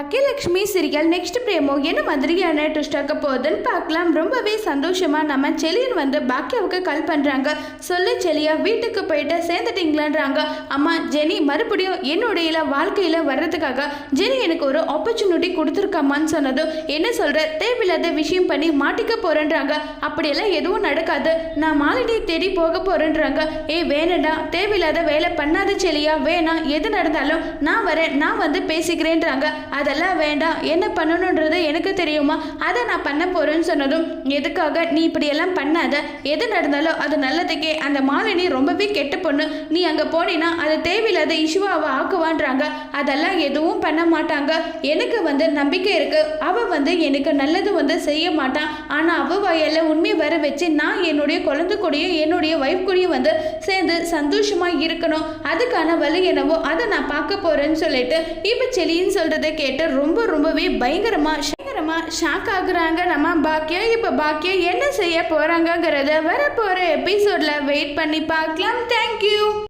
அக்கியலக்ஷ்மி serial next பிரேமோ என்ன மாதிரியான ட்விஸ்டாக்க போகுதுன்னு பார்க்கலாம். ரொம்பவே சந்தோஷமா நம்ம செலியன் வந்து பாக்கியாவுக்கு கால் பண்றாங்க. சொல்லு செலியா வீட்டுக்கு போயிட்டு சேர்ந்துட்டீங்களான்றாங்க. அம்மா ஜெனி மறுபடியும் என்னுடைய வாழ்க்கையில வர்றதுக்காக ஜெனி எனக்கு ஒரு ஆப்பர்ச்சுனிட்டி கொடுத்துருக்காமான்னு சொன்னதும் என்ன சொல்ற? தேவையில்லாத விஷயம் பண்ணி மாட்டிக்க போறேன்றாங்க. அப்படியெல்லாம் எதுவும் நடக்காது. நான் மாலினி தேடி போக போறேன்றாங்க. ஏய் வேணடா தேவையில்லாத வேலை பண்ணாத செலியா வேணாம். எது நடந்தாலும் நான் வரேன். நான் வந்து பேசிக்கிறேன்றாங்க. அதெல்லாம் வேண்டாம். என்ன பண்ணணுன்றது எனக்கு தெரியுமா? அதை நான் பண்ண போறேன்னு சொன்னதும் எதுக்காக நீ இப்படியெல்லாம் பண்ணாத? எது நடந்தாலும் அது நல்லதுக்கே. அந்த மாலினி ரொம்பவே கெட்ட பொண்ணு. நீ அங்கே போனீன்னா அது தேவையில்லாத இஷ்யூவாக அவள் ஆக்குவான்றாங்க. அதெல்லாம் எதுவும் பண்ண மாட்டாங்க. எனக்கு வந்து நம்பிக்கை இருக்கு. அவ வந்து எனக்கு நல்லது வந்து செய்ய மாட்டான் ஆனால் அவ வயலில் உண்மை வர வச்சு நான் என்னுடைய குழந்தை கூடயும் என்னுடைய ஒய்ஃப் கூடயும் வந்து சேர்ந்து சந்தோஷமா இருக்கணும். அதுக்கான வழி என்னவோ அதை நான் பார்க்க போறேன்னு சொல்லிட்டு இப்போ செலின்னு சொல்றதை கேட்டு ரொம்ப ரொம்பவே பயங்கரமா பயங்கரமா ஷாக் ஆகுறாங்க. நம்ம பாக்கியா இப்போ பாக்கியா என்ன செய்ய போகிறாங்கங்கிறத வரப்போற எபிசோட்ல வெயிட் பண்ணி பார்க்கலாம். தேங்க்யூ